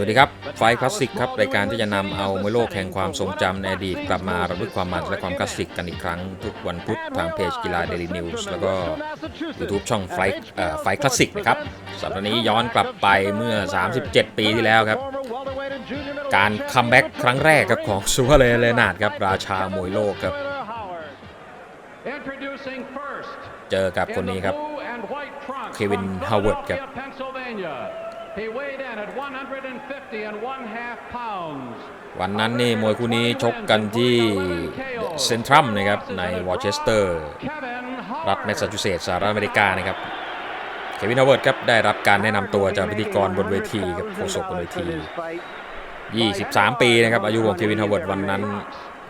สวัสดีครับไฟคลาสสิกครับรายการที่จะนำเอามวยโลกแห่งความทรงจำในอดีตกลับมาระลึกความมันและความคลาสสิกกันอีกครั้ง ทุกวันพุธทางเพจกีฬาเดลินิวส์แล้วก็ YouTube ช่องไฟไฟคลาสสิกนะครับสัปดาห์นี้ย้อนกลับไปเมื่อ 37 ปีที่แล้วครับ การคัมแบ็กครั้งแรกครับของซูเปอร์เลเลนาร์ดครับราชามวยโลกครับ เจอกับคนนี้ครับเควินฮาวเวิร์ดครับ วันนั้นนี่มวยคู่นี้ชกกันที่เซนทรัมนะครับในวอร์เชสเตอร์ รัฐแมสซาชูเซตส์สหรัฐอเมริกานะครับเควินฮาวเวิร์ดครับได้รับการแนะนำตัวจากพิธีกรบนเวทีครับโฆษกบนเวที 23 ปีนะครับอายุของเควินฮาวเวิร์ดวันนั้น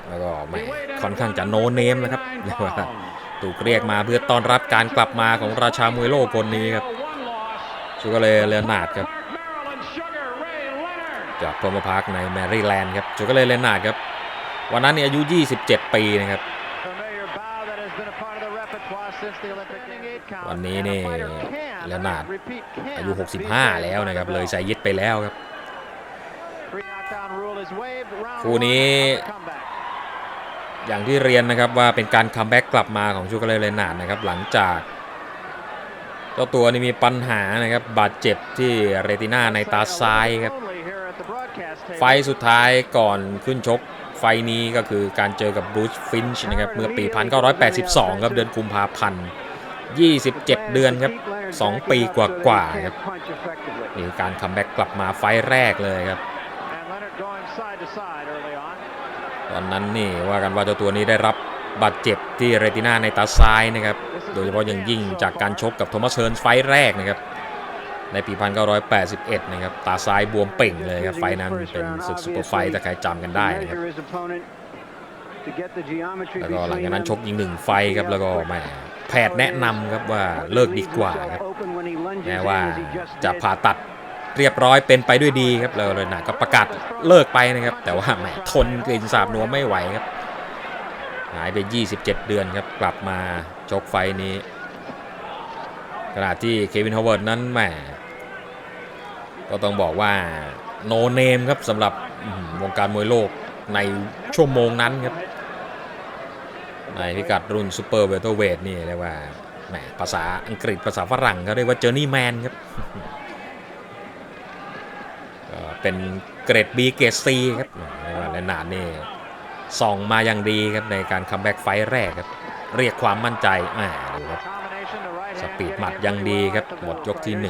แล้วก็ไม่ค่อนข้างจะโนเนมนะครับเรียกว่าถูกเรียกมาเพื่อต้อนรับการกลับมาของราชามวยโลกคนนี้ครับ ชูกาเลเลนาร์ดครับ จากพรมพาร์คในแมริแลนด์ครับชูกาเลเลนาร์ดครับ วันนั้นนี่อายุ 27 ปีนะครับ วันนี้นี่เลนาร์ดอายุ 65 แล้วนะครับ เลยไซยิดไปแล้วครับ คู่นี้อย่างที่เรียนนะครับว่าเป็นการคัมแบ็กกลับมาของชูกาเลเลนาร์ดนะครับหลังจาก จ้าตัวนี่มีปัญหานะครับบาดเจ็บที่เรติน่าในตาซ้ายครับ ไฟสุดท้ายก่อนขึ้นชกไฟนี้ก็คือการเจอกับบรูซฟินช์นะครับเมื่อปี 1982 ครับเดือนกุมภาพันธ์ 27 เดือนครับ 2 ปีกว่าๆครับนี่การคัมแบ็กกลับมาไฟแรกเลยครับ ตอนนั้นนี่ว่ากันว่าเจ้าตัวนี้ได้รับ บาดเจ็บที่เรติน่าในตาซ้ายนะครับ โดยเฉพาะอย่างยิ่งจากการชกกับโทมัสเฮิร์นไฟล์แรกนะครับ ในปี 1981 นะครับ ตาซ้ายบวมเป่งเลยครับ ไฟนั้นเป็นศึกซูเปอร์ไฟท์ถ้าใครจำกันได้นะครับ แล้วก็หลังจากนั้นชกยิงหนึ่งไฟครับ แล้วก็แหมแพทย์แนะนำครับว่าเลิกดีกว่าครับแม้ว่าจะผ่าตัดเรียบร้อยเป็นไปด้วยดีครับ แล้วเลยนะก็ประกาศเลิกไปนะครับ แต่ว่าแหมทนกลิ่นสาบนัวไม่ไหวครับ หายไป 27 เดือนครับ กลับมาชกไฟนี้ขณะที่เควินฮาวเวิร์ดนั้นแหมก็ต้องบอกว่าโนเนมครับสำหรับวงการมวยโลกในชั่วโมงนั้นครับ ในพิกัดรุ่นซูเปอร์เวลเตอร์เวทนี่เรียกว่าแหมภาษาอังกฤษภาษาฝรั่งเขาเรียกว่าเจอร์นี่แมนครับเป็นเกรด B เกรด C ครับเรียกว่าเลนนาร์ดนี่ ส่องมาอย่างดีครับในการคัมแบ็กไฟแรกครับ เรียกความมั่นใจแหมดูครับสปีดหมัดยังดีครับหมดยกที่1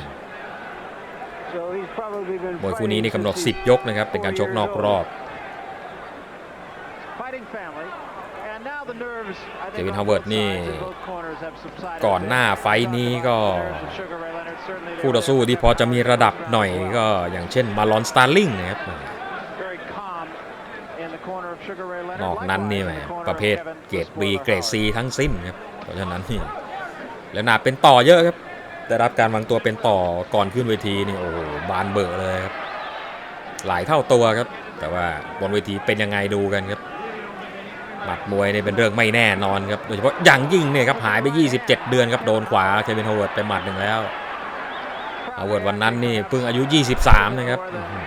มวยคู่นี้นี่กำหนด 10 ยกนะครับ เป็นการชกนอกรอบเควินฮาวเวิร์ดนี่ ก่อนหน้าไฟท์นี้ก็คู่ต่อสู้ที่พอจะมีระดับหน่อยก็อย่างเช่นมาลอนสตาร์ลิงนะครับ นอกนั้นนี่แหมประเภทเกรด B เกรด C ทั้งสิ้นครับเพราะฉะนั้นนี่แล้วนาเป็นต่อเยอะครับได้รับการวางตัวเป็นต่อก่อนขึ้นเวทีนี่โอ้โหบานเบอร์เลยครับหลายเท่าตัวครับ แต่ว่าบนเวทีเป็นยังไงดูกันครับหมัดมวยนี่เป็นเรื่องไม่แน่นอนครับโดยเฉพาะอย่างยิ่งเนี่ยครับหายไป 27 เดือนครับโดนขวาเควินฮาวเวิร์ดไปหมัดหนึ่งแล้วฮาวเวิร์ดวันนั้นนี่เพิ่งอายุ 23 นะครับอื้อหือ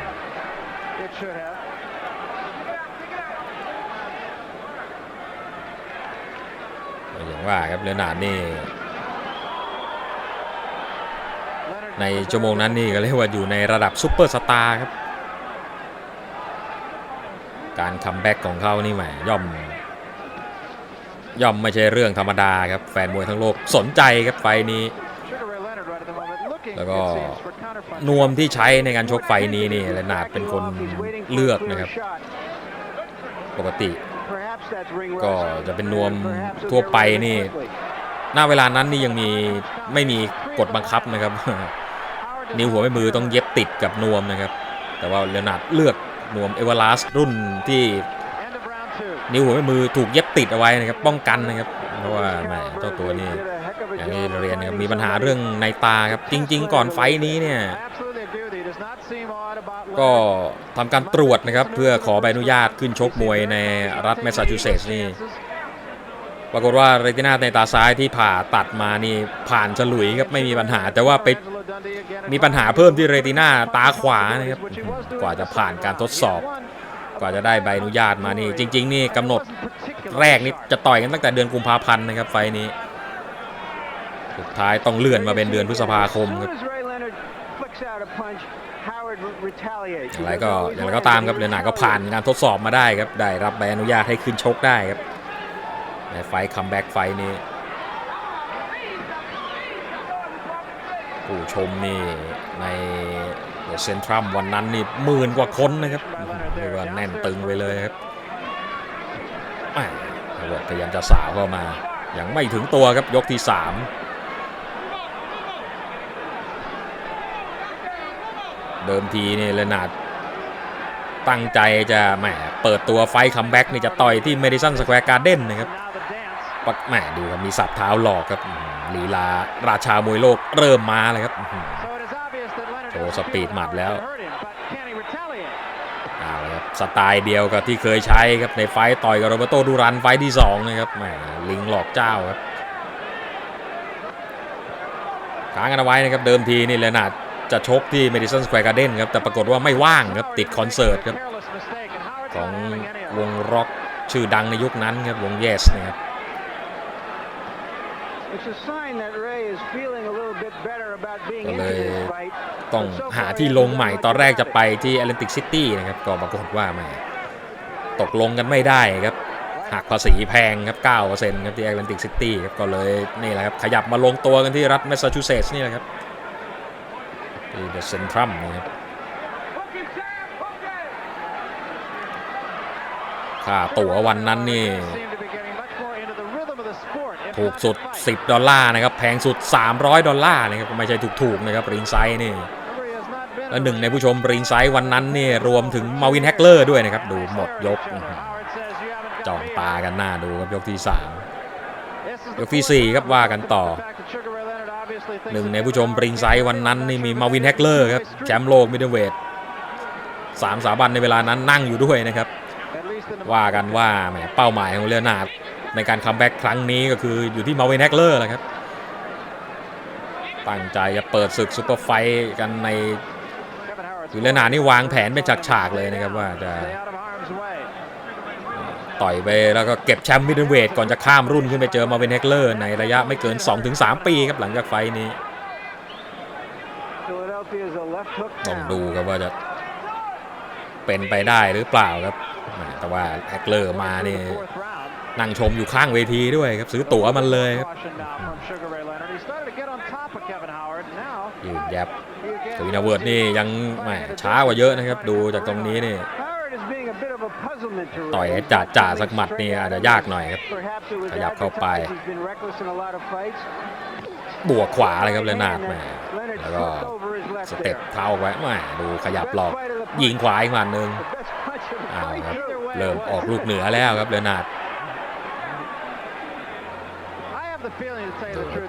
ก็อย่าง ว่าครับเลนาร์ดนี่ ในชั่วโมงนั้นนี่ก็เรียกว่าอยู่ในระดับซุปเปอร์สตาร์ครับ การคัมแบ็กของเขานี่แหมย่อม ย่อมไม่ใช่เรื่องธรรมดาครับ แฟนมวยทั้งโลกสนใจครับไฟนี้แล้วก็นวมที่ใช้ในการชกไฟนี้นี่เลนาร์ดเป็นคนเลือกนะครับ ปกติ ก็จะเป็นนวมทั่ทั่ววไปไปนี่นี่ หน้าเวลานั้นนี่ยังมีไม่มีกฎบังคับนะครับ นิ้วหัวแม่มือต้องเย็บติดกับนวมนะครับ แต่ว่าเลนาร์ดเลือกนวมเอเวอร์ลาสรุ่นที่นิ้วหัวแม่มือถูกเย็บติดเอาไว้นะครับ ป้องกันนะครับ เพราะว่าแหมเจ้าตัวนี่อย่างที่เรียนนะครับมีปัญหาเรื่องในตาครับจริง ๆ ก่อนไฟท์นี้เนี่ย ก็ทำการตรวจนะครับ เพื่อขอใบอนุญาตขึ้นชกมวยในรัฐแมสซาชูเซตส์นี่ปรากฏว่าเรตินาในตาซ้ายที่ผ่าตัดมานี่ผ่านฉลุยครับไม่มีปัญหา แต่ว่าไปมีปัญหาเพิ่มที่เรตินาตาขวานะครับกว่าจะผ่านการทดสอบ กว่าจะได้ใบอนุญาตมานี่ จริง ๆ นี่กำหนดแรกนี่จะต่อยกันตั้งแต่เดือนกุมภาพันธ์นะครับไฟล์นี้ สุดท้ายต้องเลื่อนมาเป็นเดือนพฤษภาคมครับ อย่างไรก็อย่างไรก็ตามครับเรนาก็ผ่านการทดสอบมาได้ครับ ได้รับใบอนุญาตให้ขึ้นชกได้ครับ ในไฟคัมแบ็กไฟนี้ผู้ชมนี่ในเซ็นทรัมวันนั้นนี่หมื่นกว่าคนนะครับเรียกว่าแน่นตึงไปเลยครับแหม่ตำรวจพยายามจะสาวเข้ามา ยังไม่ถึงตัวครับยกที่ 3 เดิมทีนี่เลนาร์ดตั้งใจจะแหมเปิดตัวไฟคัมแบ็กนี่จะต่อยที่เมดิสันสแควร์การ์เด้นนะครับปักแหมดูครับมีสับเท้าหลอกครับลีลาราชามวยโลกเริ่มมาเลยครับโชว์สปีดหมัดแล้วเอาละครับสไตล์เดียวกับที่เคยใช้ครับในไฟต่อยกับโรเบร์โตดูรันไฟที่สองนะครับแหมลิงหลอกเจ้าครับค้างกันเอาไว้นะครับเดิมทีนี่เลนาร์ด จะชกที่เมดิสันสแควร์การ์เด้นครับ แต่ปรากฏว่าไม่ว่างครับ ติดคอนเสิร์ตครับ ของวงร็อกชื่อดังในยุคนั้นครับ วง Yes นะครับ ก็เลยต้องหาที่ลงใหม่ตอนแรกจะไปที่ Atlantic City นะครับ ก็ปรากฏว่าแหม่ตกลงกันไม่ได้ครับหักภาษีแพงครับ 9%ครับที่ Atlantic City ครับ ก็เลยนี่แหละครับ ขยับมาลงตัวกันที่รัฐแมสซาชูเซตส์นี่แหละครับ ที่เดอะเซนทรัมนะครับค่าตั๋ววันนั้นนี่ ถูกสุด 10 ดอลลาร์นะครับ แพงสุด 300 ดอลลาร์นะครับไม่ใช่ถูกๆนะครับริงไซด์นี่และหนึ่งในผู้ชมริงไซด์วันนั้นนี่รวมถึงมาวินแฮกเลอร์ด้วยนะครับ ดูหมดยกจ้องตากันหน้าดูครับยกที่ 3 ยกทีสี่4 ครับว่ากันต่อ หนึ่งในผู้ชมปริงไซด์วันนั้นนี่มีมาวินแฮกเลอร์ครับแชมป์โลกมิดเดิลเวทสามสาบันในเวลานั้นนั่งอยู่ด้วยนะครับ ว่ากันว่าแหมเป้าหมายของเลียนาดในการคัมแบ็กครั้งนี้ก็คืออยู่ที่มาวินแฮกเลอร์แหละครับ ตั้งใจจะเปิดศึกซูเปอร์ไฟท์กันในคือเลนาดนี่วางแผนเป็นฉากๆเลยนะครับว่าจะ ต่อยไปแล้วก็เก็บแชมป์มิดเดิลเวทก่อนจะข้ามรุ่นขึ้นไปเจอมาวินแฮกเลอร์ในระยะไม่เกิน 2-3 ปีครับหลังจากไฟท์นี้ต้องดูครับว่าจะเป็นไปได้หรือเปล่าครับแหมแต่ว่าแฮกเลอร์มานี่นั่งชมอยู่ข้างเวทีด้วยครับซื้อตั๋วมันเลยครับยืนแยบทวินาเวิร์ดนี่ยังแหมช้ากว่าเยอะนะครับ ดูจากตรงนี้นี่ ต่อยให้จ่าจ่าสักหมัดนี่อาจจะยากหน่อยครับขยับเข้าไป บวกขวาเลยครับเลนาร์ดแหมแล้วก็สเต็ปเท้าไว้แหมดูขยับหลอกยิงขวาอีกหมัดหนึ่งอ้าครับเริ่มออกลูกเหนือแล้วครับเลนาร์ด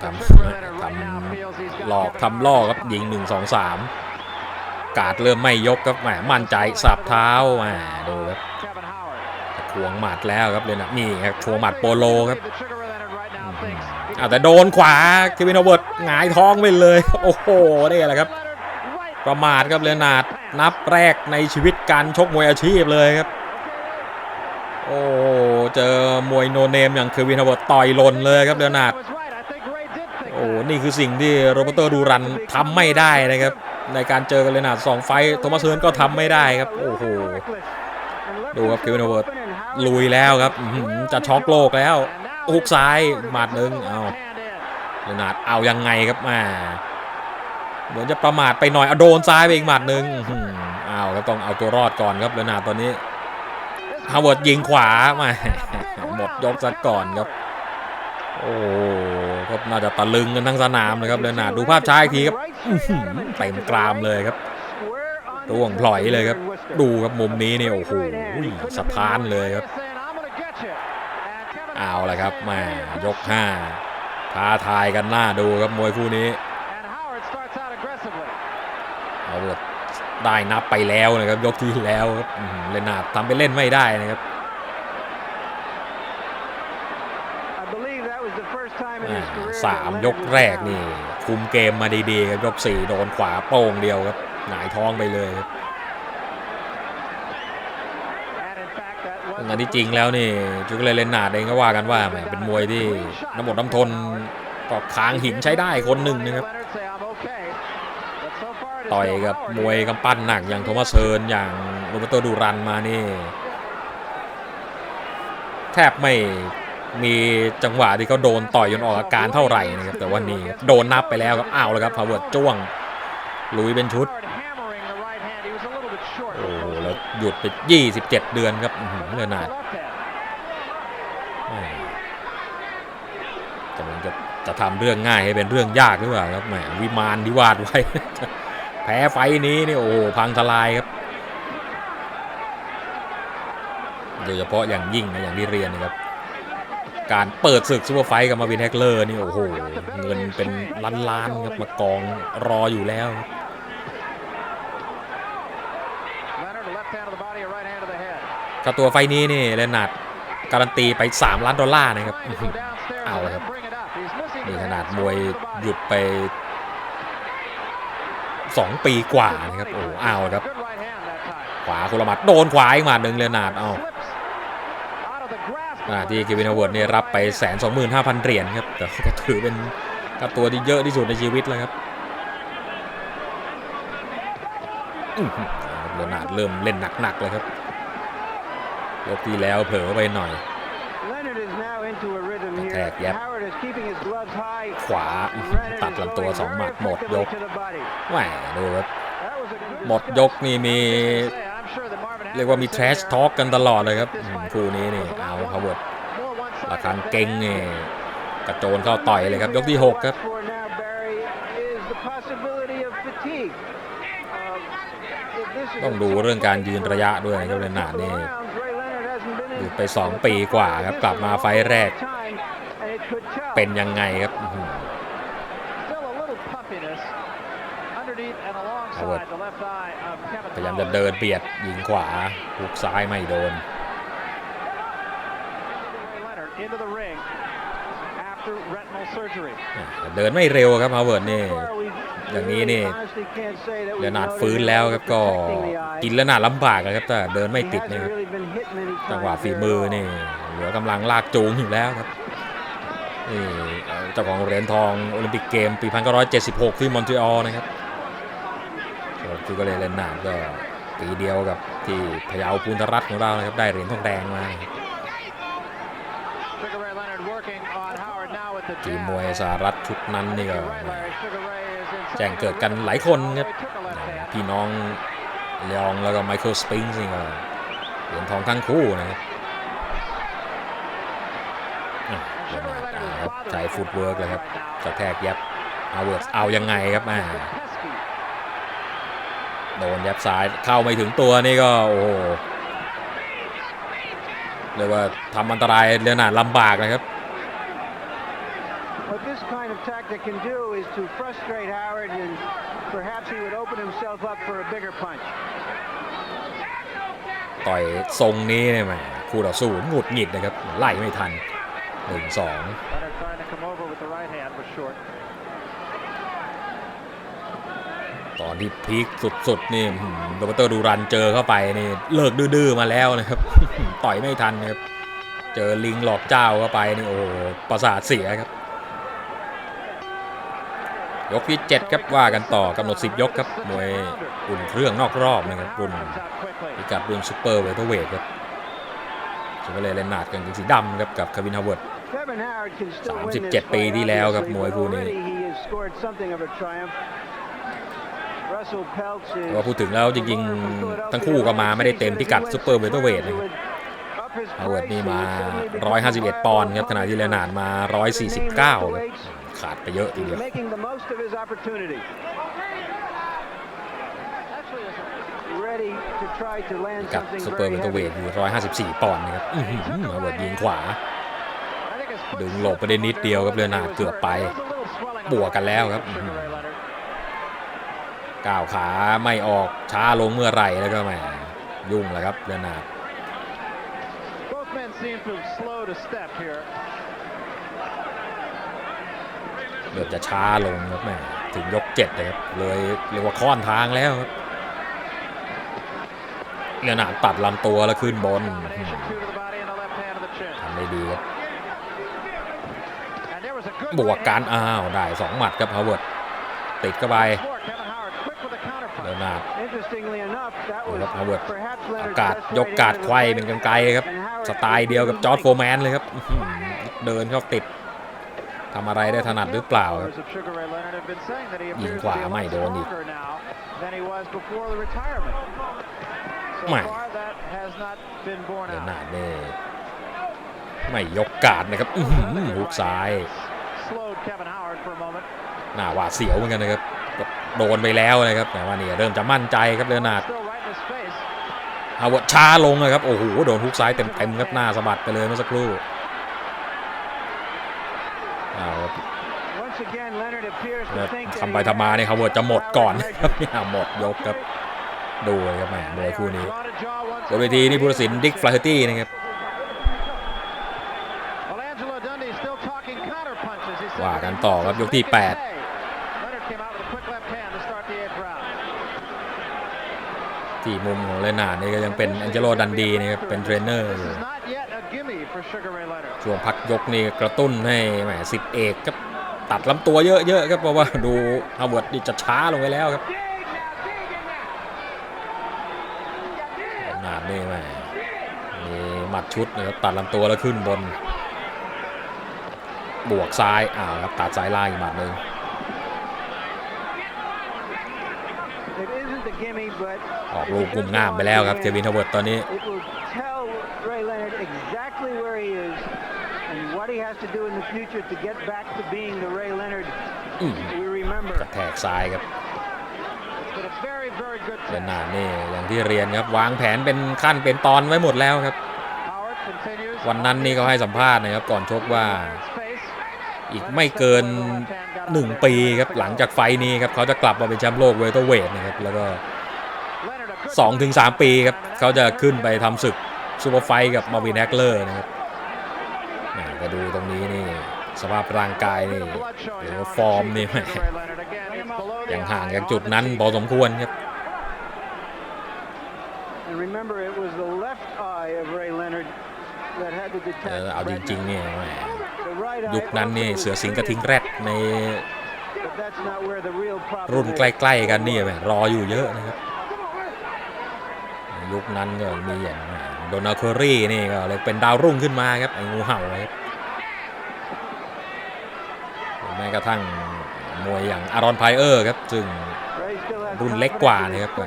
ทำทำหลอกทำล่อครับยิง1 2 3กาดเริ่มไม่ยกครับแหมมั่นใจสับเท้าแหมดูครับ ควงหมัดแล้วครับเลยนะนี่ครับควงหมัดโปโลครับอ่าแต่โดนขวาเควินเอาเวิร์ดหงายท้องไปเลย โอ้โหนี่แหละครับ ประมาทครับเลนาร์ดนับแรกในชีวิตการชกมวยอาชีพเลยครับ โอ้เจอมวยโนเนมอย่างเควินเอาเวิร์ดต่อยหล่นเลยครับเลนาร์ดโอ้นี่คือสิ่งที่โรเบร์โตดูรันทำไม่ได้นะครับ ในการเจอกันเลยนะสองไฟท์โทมัสเฮิร์นก็ทำไม่ได้ครับ โอ้โหดูครับเควินโอเวิร์ด ลุยแล้วครับจะช็อกโลกแล้วฮุกซ้ายหมัดหนึ่งเอาเลนาดเอายังไงครับมาเหมือนจะประมาทไปหน่อยเอาโดนซ้ายไปอีกหมัดหนึ่งอื้อหือเอาแล้วต้องเอาตัวรอดก่อนครับเลนาดตอนนี้ฮาวเวิร์ดยิงขวามาหมดยกซะก่อนครับ โอ้ก็น่าจะตะลึงกันทั้งสนามเลยครับเลนาดดูภาพช้าอีกทีครับเต็มกรามเลยครับ ร่วงพลอยเลยครับ ดูครับมุมนี้นี่โอ้โหสะท้านเลยครับ เอาละครับแมายกห้าท้าทายกันหน้าดูครับมวยคู่นี้เอาเวิร์ดได้นับไปแล้วนะครับ ยกที่แล้วครับอื้อหือเลนาทำไปเล่นไม่ได้นะครับสามยกแรกนี่ คุมเกมมาดีๆครับยกสี่โดนขวาโป้งเดียวครับ หงายท้องไปเลยครับทั้งนั้นที่จริงแล้วนี่จุกเลเลนนาร์ดเองก็ว่ากันว่าแหมเป็นมวยที่น้ำหมดน้ำทนก็ค้างหินใช้ได้คนหนึ่งนะครับ ต่อยกับมวยกำปั้นหนักอย่างโทมัสเซิร์นอย่างโรเบร์โตดูรันมานี่ แทบไม่มีจังหวะที่เขาโดนต่อยจนออกอาการเท่าไหร่นะครับแต่ว่านี่ครับโดนนับไปแล้วครับอ้าวแล้วครับพาวเวิร์ดจ้วงลุยเป็นชุดโอ้โหยุดไป 27 เดือนครับอื้อหือเลนาดแหม่กำลังจะจะทำเรื่องง่ายให้เป็นเรื่องยากหรือเปล่าครับแหมวิมานที่วาดไว้ แพ้ไฟนี้นี่โอ้โหพังทลายครับโดยเฉพาะอย่างยิ่งนะอย่างที่เรียนนะครับ การเปิดศึกซูเปอร์ไฟกับมาวินแฮกเลอร์นี่โอ้โหเงินเป็นล้านๆครับมากองรออยู่แล้ว ค่าตัวไฟนี้นี่เลนาดการันตีไป 3 ล้านดอลลาร์นะครับ เอาเลยครับนี่ขนาดมวยหยุดไป 2 ปีกว่านะครับ โอ้เอาครับ ขวาคนลมัดโดนขวาอีกหมัดหนึ่งเลนาดเอาอที่เควินาวเวิร์ดเนี่ยรับไปแสนสองหมื่นห้าพันเหรียญครับ แต่ก็ถือเป็นค่าตัวที่เยอะที่สุดในชีวิตแล้วครับเลนาดเริ่มเล่นหนักๆเลยครับ ยกที่แล้วเผลอไปหน่อยแทกยับขวาอื้อหือตัดลำตัวสองหมัดหมดยกแหมดูครับหมดยกนี่มีเรียกว่ามี trash talk กันตลอดเลยครับอืมคู่นี้นี่เอาฮาวเวิร์ดราคันเก่งนี่กระโจนเข้าต่อยเลยครับ ยกที่ 6 ครับต้องดูเรื่องการยืนระยะด้วยนะครับเลนาร์ดนี่หยุด ไป 2 ปีกว่าครับกลับมาไฟล์แรก เป็นยังไงครับอื้อหือ Howard พยายามจะเดินเบียดยิงขวาหุกซ้ายไม่โดน เดินไม่เร็วครับฮาวเวิร์ดนี่ อย่างนี้นี่เลนาร์ดฟื้นแล้วครับก็กินเลนาร์ดลำบากนะครับแต่เดินไม่ติดนะครับจังหวะฝีมือนี่เหลือกำลังลากจูงอยู่แล้วครับนี่เอ่อเจ้าของเหรียญทองโอลิมปิกเกมปี 1976 ที่มอนทรีออลนะครับส่วนฟิโกเรเลนาร์ดก็ปีเดียวกับที่พยาวพูนทรัตน์ของเรานะครับได้เหรียญทองแดงมาครับทีมมวยสหรัฐชุดนั้นนี่ก็ แจ้งเกิดกันหลายคนครับพี่น้องเลองแล้วก็ไมเคิลสปริงส์นี่ก็เหรียญทองทั้งคู่นะครับอะเดี๋ยวมาอ่าครับใช้ฟุตเวิร์กเลยครับกระแทกยับเอาเวิร์ดเอายังไงครับอ่าโดนยับซ้ายเข้าไม่ถึงตัวนี่ก็โอ้โหเรียกว่าทำอันตรายเรียนาดลำบากนะครับ kind of tactic can do is to frustrate Howard and perhaps he would open himself up for a bigger punch. ต่อยทรงนี้เนี่ยแหมคู่ต่อสู้หงุดหงิดนะครับไล่ไม่ทันหนึ่งสอง Leonard trying to come over with the right hand was short. ตอนที่พีคสุดๆนี่อื้อหือโรเบร์โตดูรันเจอเข้าไปนี่เลิกดื้อๆมาแล้วนะครับ ต่อยไม่ทันนะครับ เจอลิงหลอกเจ้าเข้าไปนี่โอ้โหประสาทเสียครับ ยกที่ 7 ครับว่ากันต่อกำหนด 10 ยกครับมวยอุ่นเครื่องนอกรอบนะครับรุ่นพิกัดรุ่นซูเปอร์เวเทอร์เวทครับชิงเกอร์เลนนาร์ดกางเกงสีดำครับกับคาวินฮาวเวิร์ด37 ปีที่แล้วครับมวยคู่นี้ already he has scored something of a triumph. Russell Peltz is แต่ว่าพูดถึงแล้วจริงๆ ทั้งคู่ก็มาไม่ได้เต็มพิกัดซูเปอร์เวเทอร์เวทนะครับฮาวเวิร์ดนี่มา 151 ปอนด์ครับขณะที่เลนาร์ดมา 149ครับ ขาดไปเยอะทีเดียว Making the most of his opportunity. Ready to try to land กับ something ซูเปอร์ very เวเทอร์เว heavy. ทอยู่ 154 ปอนด์นะครับอื้อหือฮาวเวิร์ดยิงขวา I think his foot ดึงหลบไปได้นิดเดียวครับเลนาร์ดเกือบไป There was a little swelling บวกกันแล้วครับ Sugar Ray Leonard. ก้าวขาไม่ออกช้าลงเมื่อไหร่แล้วก็แหมยุ่งแล้วครับเลนาร์ด Both men seem to have slowed a step here. เริ่มจะช้าลงครับแม่ถึงยกเจ็ดเลยครับเลยเรียกว่าค่อนทางแล้วครับเรียนาดตัดลำตัวแล้วขึ้นบนอืม Combination two to the body and the left hand to the chin. ทำได้ดีครับ And there was a good บวก right การ hand อ้าวได้สองหมัดครับฮาวเวิร์ดติดเข้าไป for Kevin Howard, quick with a counter เรีย punch. นาด Interestingly enough, that โอ้ was ครับฮาวเวิร์ด perhaps อา Leonard's กาศ best ยก way กาด into ไขว้ the เป็น blade. กันไกลครับ And Howard สไตล์เดียวกับจอร์ดโฟร์แมนเลยครับอื้อหือเดินเข้าติด ทำอะไรได้ถนัดหรือเปล่าครับ Followers of Sugar Ray Leonard have been saying that he ยิง appears ขวา to be a ไม่ lot โดนอีก stronger now than he was before the retirement. So ไม่ far, that has not been borne เดิน out. หนานี่ไม่ยกกาดนะครับอื้อหือหุกซ้าย Slowed Kevin Howard for a moment. หน้าหวาดเสียวเหมือนกันนะครับโดนไปแล้วนะครับแต่ว่านี่เริ่มจะมั่นใจครับเดนนาด Still right in his face. ฮาวเวิร์ดช้าลงเลยครับโอ้โหโดนฮุกซ้ายเต็มๆครับหน้าสะบัดไปเลยเมื่อสักครู่เอาครับ Once again, Leonard appears แล้ว to think that ทำไป he ทำมา has เนี่ยฮาวเวิร์ดจะหมดก่อน power ครับ measure. เนี่ยหมดยกครับ ดูเลยครับแหมมวยคู่นี้ Drawn a jaw once บนเวทีนี่ผู้ตัดสินดิกฟลาเฮตี้นะครับ Well, Angelo Dundee still talking counter punches. He said ว่ากัน that ต่อครับยกที่ he แปด Leonard came out with a quick left hand to start the eighth round. ที่มุมของเลนาร์ดนี่ก็ยังเป็นแองเจโลดันดีนะครับเป็นเทรนเนอร์ This อยู่ is not yet a gimme for Sugar Ray Leonard. ช่วงพักยกนี่กระตุ้นให้แหมสิบเอกครับ ตัดลำตัวเยอะๆครับเพราะว่าดูฮาวเวิร์ดนี่จะช้าลงไปแล้วครับนาดนี่แหมมีหมัดชุดนะครับตัดลำตัวแล้วขึ้นบน บวกซ้ายอ้าวครับตัดซ้ายล่างอีกหมัดหนึ่งออกลูกกลุ่มง่ามไปแล้วครับเควินฮาวเวิร์ดตอนนี้ it will tell Ray Leonard exactly where he is and what he has to do in the future to get back to being the Ray Leonard อืม we remember. กระแทกซ้ายครับ It's been a very, very good เล test. นาร์ดนี่อย่างที่เรียนครับวางแผนเป็นขั้นเป็นตอนไว้หมดแล้วครับ Howard continues. วันนั้นนี่เขาให้สัมภาษณ์นะครับก่อนชกว่า Leonard's face. อีกไม่เกิน 1 ปีครับหลังจากไฟล์นี้ครับเขาจะกลับมาเป็นแชมป์โลกเวเตอร์เวทนะครับแล้วก็ Leonard, a good 2-3ถึง3ปีครับเขาจะขึ้นไปทำศึกซูเปอร์ไฟท์กับมาวินแฮกเลอร์นะครับ แหมก็ดูตรงนี้นี่สภาพร่างกายนี่ blood showing หรือ now ว่า on ฟอร์ม the นี่ cheek แหม of Sugar Ray Leonard. Again, it's below the ยังห่าง eye จาก on จุด the นั้น cheek. พอสมควรครับ And remember, it was the left eye of Ray Leonard that had the เออ detached เอาจริงๆ retina. เนี่ยแหม The right eye ยุคนั้นนี่ also เสือสิงห์กระทิง was แรดใน treated, but that's not where the real problem รุ่น is. ใกล้ๆกันนี่แหมรออยู่เยอะนะครับ ยุคนั้นก็มีอย่างโดนาเคอรี่นี่ก็เลยเป็นดาวรุ่งขึ้นมาครับไอ้งูเห่าครับแม้ กระทั่งมวยอย่างอารอนไพเออร์ครับซึ่งรุ่นเล็กกว่านะครับก็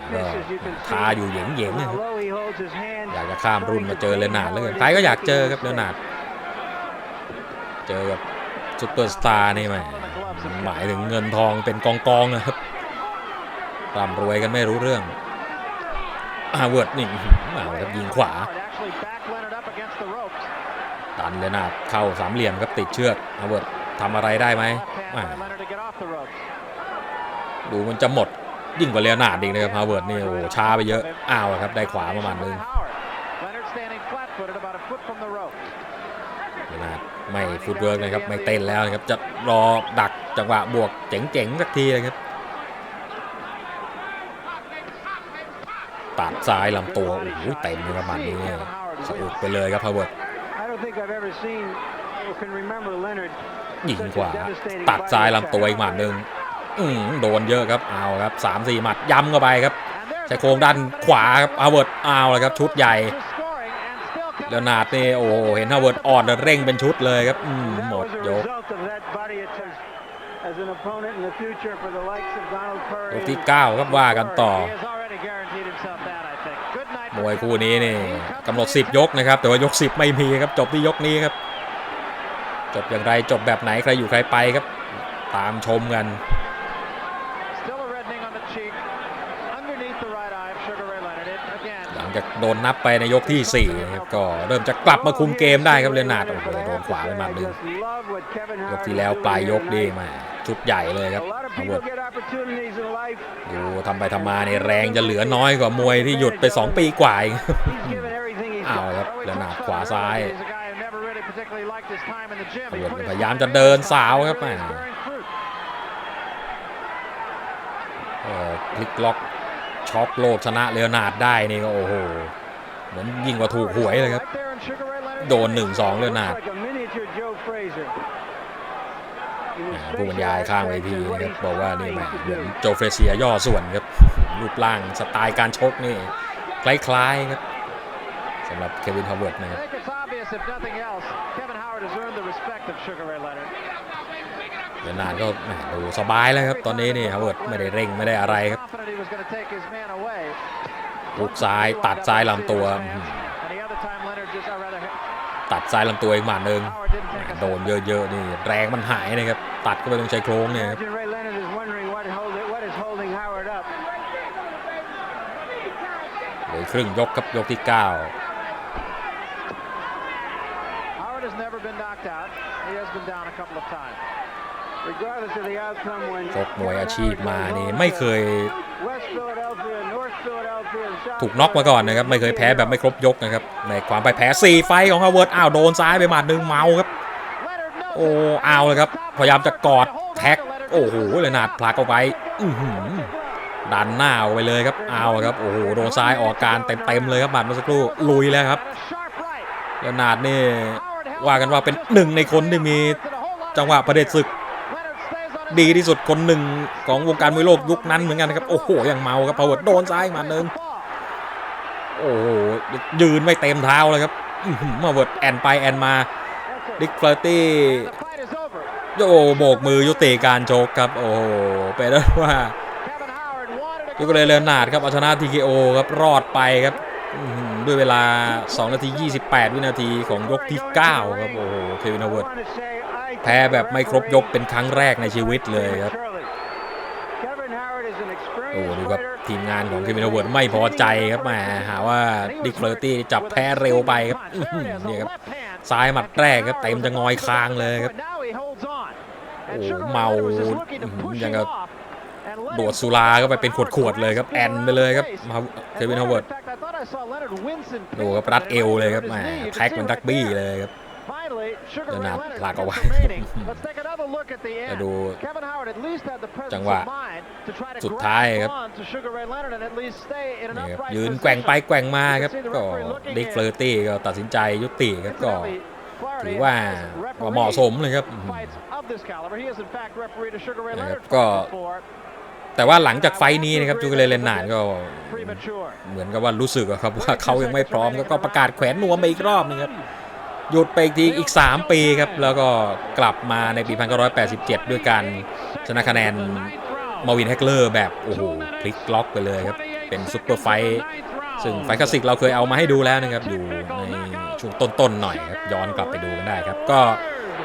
ท้าอยู่เหย่งๆ How นะครับอยากจะข้ามรุ่นมาเจอเลนาร์ดแล้วกันใครก็อยากเจอครับเลนาร์ดเจอกับซุปเปอร์สตาร์นี่แหมหมายถึงเงินทองเป็นกองกองนะครับร่ำรวยกันไม่รู้เรื่องอาเวิร์ดนี่เอาครับยิงขวา Howard actually backed Leonard up against the ropes. ดันเลนาร์ดเข้าสามเหลี่ยมครับติดเชือกอาเวิร์ด ทำอะไรได้ไหมดูมันจะหมดยิ่งกว่าเลนาดอีกนะครับฮาวเวิร์ดนี่โอ้ช้าไปเยอะอ้าวครับได้ขวาประมาณนึงเลนาดไม่ฟุตเวิร์กนะครับไม่เต้นแล้วนะครับจะรอดักจังหวะบวกเจ๋งๆสักทีนะครับตัดซ้ายลำตัวโอ้โหเต็มเลยประมาณนี้สะอุดไปเลยครับฮาวเวิร์ด ยิงกว่า ตัดซ้ายลำตัวอีกหมัดหนึ่งอืโดนเยอะครับเอาครับสามสี่หมัดย้ำเข้าไปครับใช้โครงด้านขวาครับอาเวิร์ดเอาเลยครับชุดใหญ่แล้วนาดเนี่โอ้เห็นฮาเวิร์ดอ่อนเร่งเป็นชุดเลยครับหมดยกยกที่ 9 ครับว่ากันต่อ มวยคู่นี้นี่กำหนด 10 ยกนะครับ แต่ว่ายก 10 ไม่มีครับ จบที่ยกนี้ครับ จบอย่างไรจบแบบไหนใครอยู่ใครไปครับ ตามชมกัน Still a reddening on the cheek, underneath the right eye of Sugar Ray Leonard. It, again, หลังจากโดนนับไปในยกที่4นะครับก็เริ่มจะกลับมาคุมเกมได้ครับเลโอนาร์ดโอ้โหโดนขวาไปหมัดหนึ่ง I just love what Kevin ยก Howard ที่ is แล้ว doing ปลายย here กดี tonight. มาชุดใหญ่เลยครับ A lot of ฮาวเวิร์ people ด get opportunities in life. ดูทำไปทำมาในแรงจะเหลือน้อยกว่ามวยที่หยุดไป 2 ปีกว่าอีก He's given everything he's เอา got. ครับ Oh, he เลนาร์ด touched ขวา on it ซ้าย พยายาม time จะ in เดิน and สาวครับ really แหม is bearing fruit. เอ่อพลิกล็อกช็อกโลกชนะเลโอนาร์ดได้นี่ก็โอ้โห เหมือนยิ่งกว่าถูกหวยเลยครับ Right there in Sugar Ray Leonard. โดน 1-2 เลโอนาร์ด Like a miniature Joe Frazier. He was อ่าผู้บรรยายข้างเวที facing what นะครับ he's บอกว่านี่แหม trying to เหมือน do. โจเฟรเซียย่อส่วนครับรูปร่างสไตล์การชกนี่ คล้ายๆครับสำหรับเควินฮาวเวิร์ดนะค I รับ think it's obvious, if nothing else, Kevin Howard has earned the respect of Sugar Ray Leonard. เลโอนาร์ดก็แหมดูสบายแล้วครับ ตอนนี้นี่ฮาวเวิร์ดไม่ได้เร่งไม่ได้อะไรครับ Confident he was going to take his man away. ลูกซ้ายตัดซ้ายลำตัวอื้อหือ And the other time Leonard just, or rather, ตัดซ้ายลำตัวอีกหมัดหนึ่ง Howard didn't take a โดนเยอะๆนี่แรงมันหายนะครับ ตัดก็ไปตรงชายโครงเนี่ยครับ Imagine Ray Leonard is wondering what, hold, what is holding Howard up. เหลือครึ่งยกครับยกที่ 9 Howard has never been knocked out. He has been down a couple of times. Regardless of the outcome when ชกมวยอาชีพมานี่ไม่เคย West Philadelphia, North Philadelphia, and South ถูกน็อกมาก่อนนะครับ ไม่เคยแพ้แบบไม่ครบยกนะครับ ในความไปแพ้4ไฟต์ของฮาวเวิร์ดอ้าวโดนซ้ายไปหมัดหนึ่งเมาครับ Leonard knows โอ้ it. เอาเลยครับ พยายามจะกอดแท็ก โอ้โหเลยนาดผลักเอาไปอื้อหือดันหน้าเอาไปเลยครับเอาครับ โอ้โหโดนซ้ายออกอาการเต็มๆเลยครับหมัดเมื่อสักครู่ลุยแล้วครับ And a sharp right. แล้วนาดนี่ ว่ากันว่าเป็นหนึ่งในคนที่มีจังหวะประเด็จศึก ดีที่สุดคนหนึ่งของวงการมวยโลกยุคนั้นเหมือนกันนะครับโอ้โหอยังเมาครับพาวเวิร์ดโดนซ้ายมาหนึ่งโอ้โหยืนไม่เต็มเท้าเลยครับอื้อหือมาเวิร์ดแอนไปแอนมาดิกเฟลร์ตี้ The fight is over. โยโบกมือยุติการโจกครับ โอ้โหเป็นได้ว่ายุกเลยเลนนาดครับเอาชนะ TKO ครับรอดไปครับ ด้วยเวลา 2 นาที 28 วินาทีของยกที่ 9 ครับ โอ้โหเควินฮาวเวิร์ดแพ้แบบไม่ครบยกเป็นครั้งแรกในชีวิตเลยครับ โอ้ดูครับ ทีมงานของเควินฮาวเวิร์ดไม่พอใจครับแหมหาว่าดิกเฟลร์ตี้จับแพ้เร็วไปครับนี่ครับซ้ายหมัดแรกครับเต็มจะงอยคางเลยครับ โอ้เมา Leonard was just looking to อื้อหือ push ยังกับ off. And Leonard โดดสุราเข้าไปเป็นขวดๆเลยครับ แอนไปเลยครับมาเควินฮาวเวิร์ด In fact, I thought I saw Leonard wince in ดู pain, ครับ but รัด it เอว might เลย have ครับ hurt แหม his knee. You แท็ก can เหมือน see รัก right บี้ there. เลยครับ Finally, Sugar เดิน Ray หน้า Leonard ผลัก just เอาไว้ remaining. Let's take another look at the แต่ end. ดู Kevin Howard at least had the presence จังหวะ of mind to try to สุดท้ายครับ grab on to Sugar Ray Leonard and at least stay in an นี่ครับ upright ยืน position. แกว่งไปแกว่งมาครับก็ดิกเฟลอร์ตี้ก็ตัดสินใจยุติครับก็ Incidentally, ถื Flaherty อว่า has เหมาะสมเลยครับ fights of this caliber. He has in fact refereed a Sugar Ray นะครับ Leonard ก็ fight before. แต่ว่าหลังจากไฟนี้นะครับจูเกเลเลนนาร์ดก็เหมือนกับว่ารู้สึกครับว่าเขายังไม่พร้อมก็ประกาศแขวนนวมไปอีกรอบนึงครับหยุดไปอีกทีอีก 3 ปีครับ แล้วก็กลับมาในปี 1987 ด้วยการชนะคะแนนมาวินแฮกเลอร์แบบ โอ้โหพลิกล็อกไปเลยครับ เป็นซุปเปอร์ไฟซึ่งไฟคลาสสิกเราเคยเอามาให้ดูแล้วนะครับ อยู่ในช่วงต้นๆหน่อยครับ ย้อนกลับไปดูกันได้ครับก็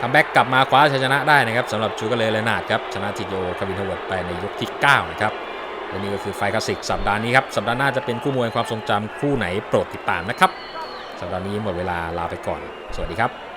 คัมแบ็กกลับมาคว้าชัยชนะได้นะครับสำหรับชูกเลเลนาร์ดครับชนะทิโยคาวินทเวิร์ดไปในยกที่ 9 นะครับและนี่ก็คือไฟคลาสสิกสัปดาห์นี้ครับสัปดาห์หน้าจะเป็นคู่มวยความทรงจำคู่ไหนโปรดติดตามนะครับสัปดาห์นี้หมดเวลาลาไปก่อน สวัสดีครับ